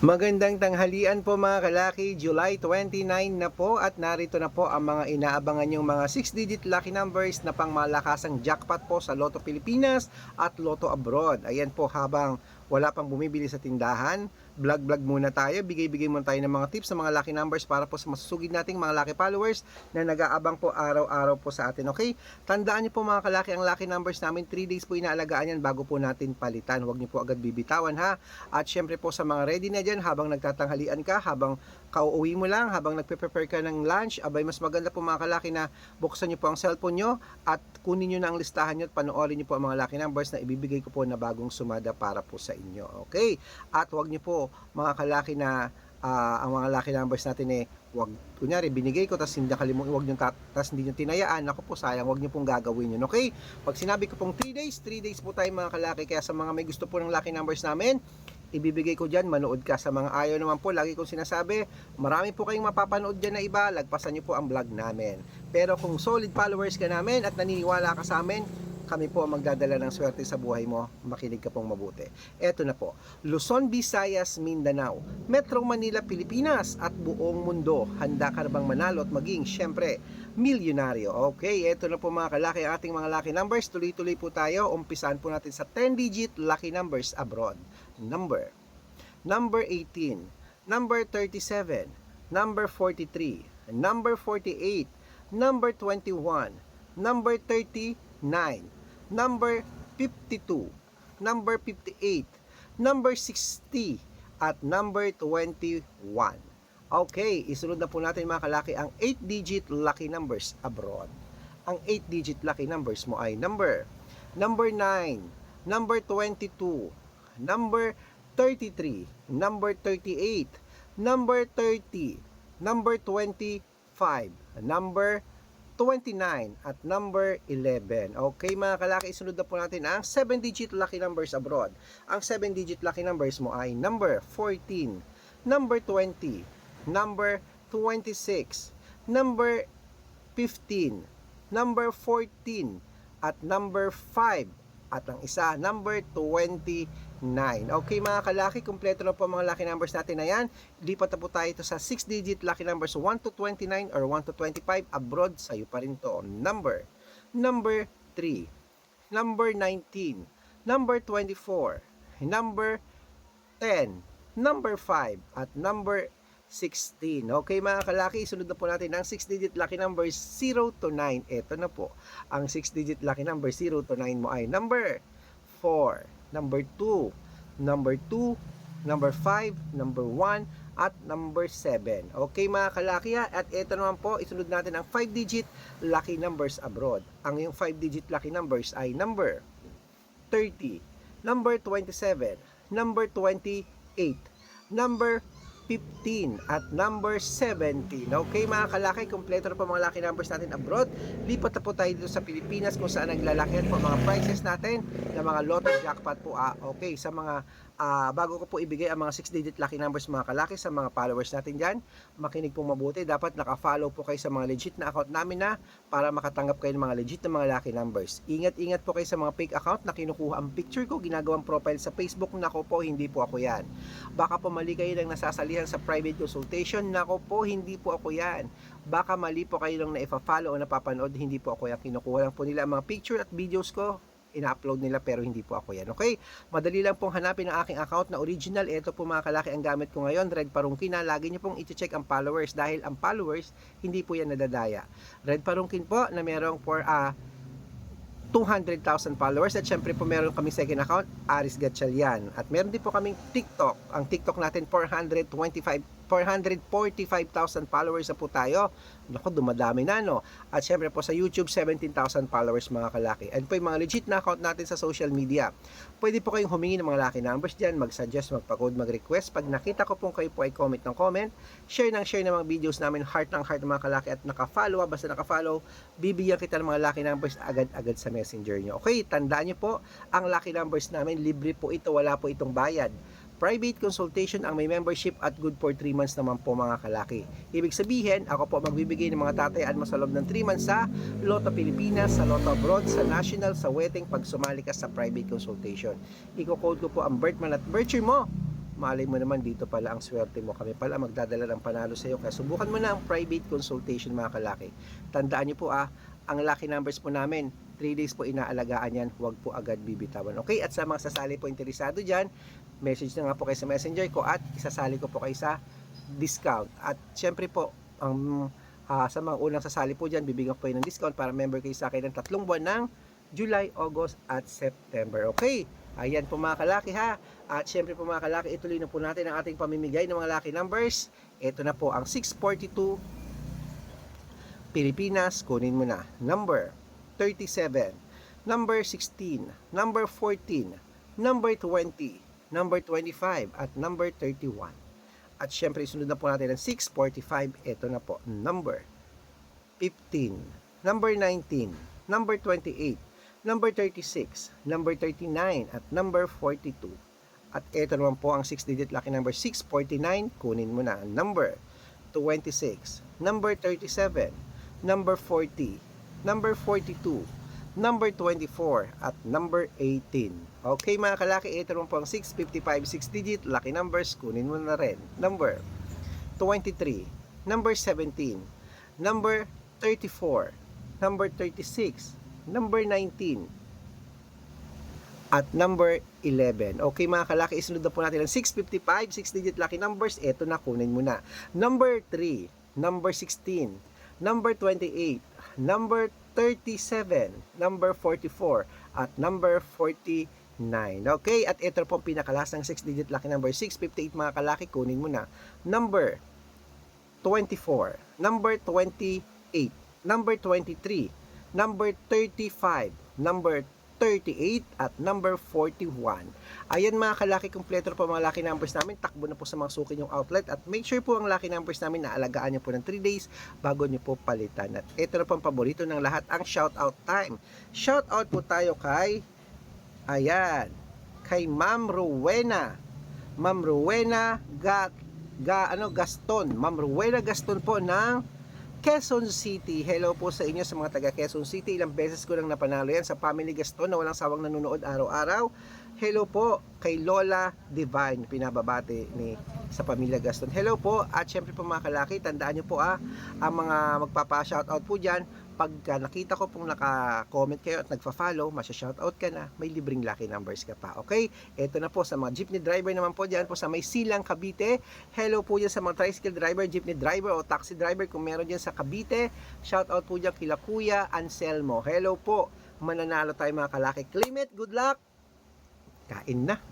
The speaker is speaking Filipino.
Magandang tanghalian po mga kalaki, July 29 na po at narito na po ang mga inaabangan yung mga 6-digit lucky numbers na pangmalakasang jackpot po sa Lotto Pilipinas at Lotto Abroad. Ayan po habang wala pang bumibili sa tindahan, vlog-vlog muna tayo, bigay-bigay muna tayo ng mga tips sa mga lucky numbers para po sa masusugid nating mga lucky followers na nag-aabang po araw-araw po sa atin, okay? Tandaan niyo po mga kalaki, ang lucky numbers namin, 3 days po inaalagaan yan bago po natin palitan. Huwag niyo po agad bibitawan ha. At syempre po sa mga ready na dyan, habang nagtatanghalian ka, habang kauuwi mo lang, habang nagpe-prepare ka ng lunch, abay mas maganda po mga kalaki na buksan niyo po ang cellphone niyo at kunin niyo na ang listahan niyo at panoorin niyo po ang mga lucky numbers na ibibigay ko po na bagong sumada para po sa inyo. Okay? At huwag niyo po mga kalaki na ah, ang mga lucky numbers natin eh wag kunyari binigay ko tapos hindi nakalimutan wag niyo tapos hindi niyo tinayaan ako po sayang wag niyo pong gagawin yun okay pag sinabi ko pong 3 days 3 days po tayo mga kalaki kaya sa mga may gusto po ng lucky numbers namin ibibigay ko dyan, manood ka sa mga ayaw naman po, lagi kong sinasabi, marami po kayong mapapanood dyan na iba, lagpasan nyo po ang vlog namin. Pero kung solid followers ka namin at naniniwala ka sa amin, kami po ang magdadala ng swerte sa buhay mo, makinig ka pong mabuti. Eto na po, Luzon, Visayas, Mindanao, Metro Manila, Pilipinas at buong mundo. Handa ka na bang manalo at maging, syempre, milyonaryo. Okay, eto na po mga kalaki ang ating mga lucky numbers. Tuloy-tuloy po tayo. Umpisahan po natin sa 10-digit lucky numbers abroad. Number, number 18, number 37, number 43, number 48, number 21, number 39, number 52, number 58, number 60, at number 21. Okay, isunod na po natin mga kalaki ang 8-digit lucky numbers abroad. Ang 8-digit lucky numbers mo ay number, number 9, number 22, number 33, number 38, number 30, number 25, number 29 at number 11. Okay mga kalaki, isunod na po natin ang 7-digit lucky numbers abroad. Ang 7-digit lucky numbers mo ay number 14, number 20, number 26, number 15, number 14, at number 5, at ang isa, number 29. Okay mga kalaki, kumpleto na po mga lucky numbers natin na yan. Lipat na po tayo ito sa 6-digit lucky numbers 1 to 29 or 1 to 25 abroad. Sa'yo pa rin to. Number, number 3, number 19, number 24, number 10, number 5, at number 16. Okay mga kalaki, sunod na po natin ang 6-digit lucky numbers 0 to 9. Ito na po. Ang 6-digit lucky number 0 to 9 mo ay number 4, number 2, number 2, number 5, number 1, at number 7. Okay mga kalaki ha? At ito naman po, isunod natin ang 5-digit lucky numbers abroad. Ang yung 5-digit lucky numbers ay number 30, number 27, number 28, number 15 at number 17. Okay mga kalaki, kompleto na po mga lucky numbers natin abroad. Lipat na po tayo dito sa Pilipinas kung saan naglalakihan po ang mga prices natin ng mga lotto jackpot po. Ah, okay, sa mga ah, bago ko po ibigay ang mga 6-digit lucky numbers mga kalaki sa mga followers natin dyan, makinig po mabuti. Dapat naka-follow po kayo sa mga legit na account namin na para makatanggap kayo ng mga legit na mga lucky numbers. Ingat-ingat po kayo sa mga fake account na kinukuha ang picture ko, ginagawang profile sa Facebook. Nako po, hindi po ako yan. Baka po mali kayo ng nasasalihan sa private consultation. Nako po, hindi po ako yan. Baka mali po kayo lang na ifa-follow o napapanood, hindi po ako yan. Kinukuha lang po nila ang mga picture at videos ko ina-upload nila pero hindi po ako yan. Okay? Madali lang pong hanapin ang aking account na original. Ito po mga kalaki ang gamit ko ngayon. Red Parungkin na. Lagi niyo pong i-check ang followers dahil ang followers hindi po yan nadadaya. Red Parungkin po na merong for ah 200,000 followers at syempre po meron kami second account, Aris Gatchalian. At meron din po kaming TikTok. Ang TikTok natin 425 445,000 followers na po tayo. Naku, dumadami na no. At syempre po sa YouTube 17,000 followers mga kalaki. And po yung mga legit na account natin sa social media. Pwede po kayong humingi ng mga lucky numbers diyan, mag-suggest, magpa-code, mag-request. Pag nakita ko po kayo po ay comment ng comment, share ng share ng mga videos namin, heart ng heart ng mga kalaki at naka-follow, basta naka-follow, bibigyan kita ng mga lucky numbers agad-agad sa messenger nyo. Okay, tandaan nyo po, ang lucky numbers namin, libre po ito, wala po itong bayad. Private consultation ang may membership at good for 3 months naman po mga kalaki. Ibig sabihin, ako po magbibigay ng mga tatayaan mo sa loob ng 3 months sa Lotto Pilipinas, sa Lotto Abroad, sa National, sa Wedding pag sumali ka sa private consultation. Iko-code ko po ang birth month at year mo malay mo naman dito pala ang swerte mo. Kami pala magdadala ng panalo sa iyo. Kaya subukan mo na ang private consultation mga kalaki. Tandaan niyo po ah, ang lucky numbers po namin, 3 days po inaalagaan yan, huwag po agad bibitawan. Okay? At sa mga sasali po interesado dyan, message na nga po kayo sa messenger ko at isasali ko po kayo sa discount. At syempre po, ang ah, sa mga unang sasali po dyan, bibigyan ko po ng discount para member kayo sa akin ng tatlong buwan ng July, August at September. Okay? Ayan po mga kalaki ha. At syempre po mga kalaki, ituloy na po natin ang ating pamimigay ng mga lucky numbers. Ito na po ang 642 Pilipinas, kunin mo na. Number 37, number 16, number 14, number 20, number 25, at number 31. At syempre, isunod na po natin ang 645. Ito na po, number 15, number 19, number 28, number 36, number 39, at number 42. At ito naman po ang 6-digit lucky number 649. Kunin mo na. Number 26, number 37, number 40, number 42, number 24, at number 18. Okay mga kalaki, ito naman po ang 655 6-digit lucky numbers. Kunin mo na rin. Number 23, number 17, number 34, number 36, number 19, at number 11. Okay mga kalaki, isunod na po natin ang 655, 6-digit lucky numbers. Ito na, kunin mo na. Number 3, number 16, number 28, number 37, number 44, at number 49. Okay, at ito po ang pinakalasang 6-digit lucky number 658 mga kalaki, kunin mo na. Number 24, number 28, number 23, number 35, number 38 at number 41. Ayan mga kalaki, kompleto na po mga lucky numbers namin. Takbo na po sa mga suki yung outlet at make sure po ang lucky numbers namin na alagaan nyo po ng 3 days bago nyo po palitan. At ito na po ang paborito ng lahat, ang shout out time. Shout out po tayo kay, ayan, kay Ma'am Rowena. Ma'am Rowena Gat, ga, ano, Gaston. Ma'am Rowena Gaston po ng Quezon City. Hello po sa inyo sa mga taga Quezon City. Ilang beses ko nang napanalo yan sa Family Gaston na walang sawang nanonood araw-araw. Hello po kay Lola Divine, pinababati ni sa pamilya Gaston. Hello po at syempre po mga kalaki, tandaan nyo po ah, ang mga magpapa-shoutout po dyan, pagka nakita ko pong naka-comment kayo at nagfa-follow, masya-shoutout ka na, may libreng lucky numbers ka pa. Okay? Ito na po sa mga jeepney driver naman po dyan po sa may Silang Cavite. Hello po dyan sa mga tricycle driver, jeepney driver o taxi driver kung meron dyan sa Cavite. Shoutout po dyan kila Kuya Anselmo. Hello po. Mananalo tayo mga kalaki. Claim it. Good luck. Kain na.